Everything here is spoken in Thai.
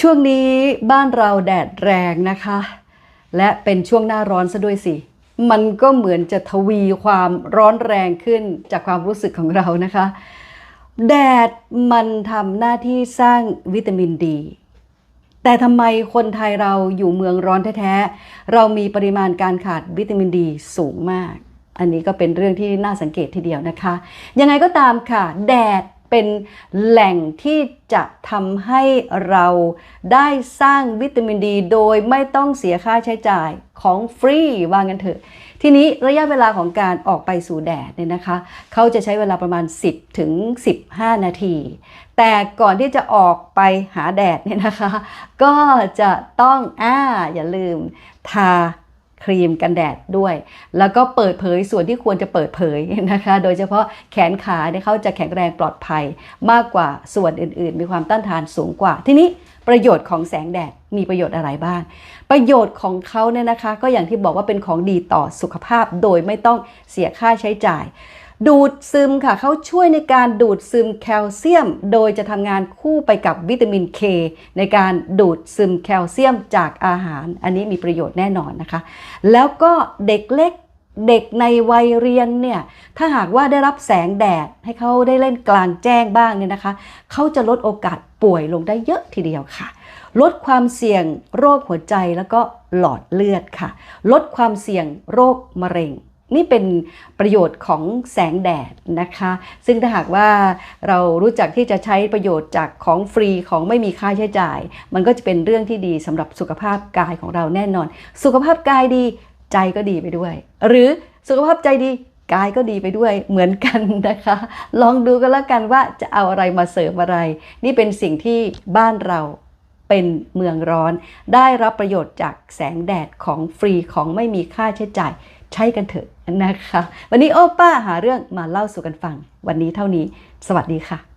ช่วงนี้บ้านเราแดดแรงนะคะ และเป็นช่วงหน้าร้อนซะด้วยสิ มันก็เหมือนจะทวีความร้อนแรงขึ้นจากความรู้สึกของเรานะคะ แดดมันทำหน้าที่สร้างวิตามินดี แต่ทำไมคนไทยเราอยู่เมืองร้อนแท้ๆ เรามีปริมาณการขาดวิตามินดีสูงมาก อันนี้ก็เป็นเรื่องที่น่าสังเกตทีเดียวนะคะ ยังไงก็ตามค่ะ แดด เป็นแหล่งที่จะทำให้เราได้สร้างวิตามินดี โดยไม่ต้องเสียค่าใช้จ่ายของฟรีว่างั้นเถอะ ทีนี้ระยะเวลาของการออกไปสู่แดดเนี่ยนะคะ เขาจะใช้เวลาประมาณ 10 ถึง 15 นาที แต่ก่อนที่จะออกไปหาแดดเนี่ยนะคะ ก็จะต้องอ่าอย่าลืมทา ครีมกันแดดด้วย แล้วก็เปิดเผยส่วนที่ควรจะเปิดเผยนะคะ โดยเฉพาะแขนขาเนี่ยเขาจะแข็งแรงปลอดภัยมากกว่าส่วนอื่น ๆ มีความต้านทานสูงกว่า ทีนี้ประโยชน์ของแสงแดดมีประโยชน์อะไรบ้าง ประโยชน์ของเขาเนี่ยนะคะ ก็อย่างที่บอกว่าเป็นของดีต่อสุขภาพโดยไม่ต้องเสียค่าใช้จ่าย ดูดซึมค่ะเขาช่วยในการดูดซึมแคลเซียม โดยจะทำงานคู่ไปกับวิตามินเคในการดูดซึมแคลเซียมจากอาหาร อันนี้มีประโยชน์แน่นอนนะคะ แล้วก็เด็กเล็กเด็กในวัยเรียนเนี่ยถ้าหากว่าได้รับแสงแดดให้เขาได้เล่นกลางแจ้งบ้างเนี่ยนะคะเขาจะลดโอกาสป่วยลงได้เยอะทีเดียวค่ะ ลดความเสี่ยงโรคหัวใจแล้วก็หลอดเลือดค่ะ ลดความเสี่ยงโรคมะเร็ง นี่เป็นประโยชน์ของแสงแดดนะคะ ซึ่งถ้าหากว่าเรารู้จักที่จะใช้ประโยชน์จากของฟรีของไม่มีค่าใช้จ่าย มันก็จะเป็นเรื่องที่ดีสำหรับสุขภาพกายของเราแน่นอน สุขภาพกายดีใจก็ดีไปด้วย หรือสุขภาพใจดีกายก็ดีไปด้วยเหมือนกันนะคะ ลองดูกันแล้วกันว่าจะเอาอะไรมาเสริมอะไร นี่เป็นสิ่งที่บ้านเราเป็นเมืองร้อน ได้รับประโยชน์จากแสงแดดของฟรีของไม่มีค่าใช้จ่าย ใช้กันเถอะนะคะ วันนี้โอป้าหาเรื่องมาเล่าสู่กันฟัง วันนี้เท่านี้ สวัสดีค่ะ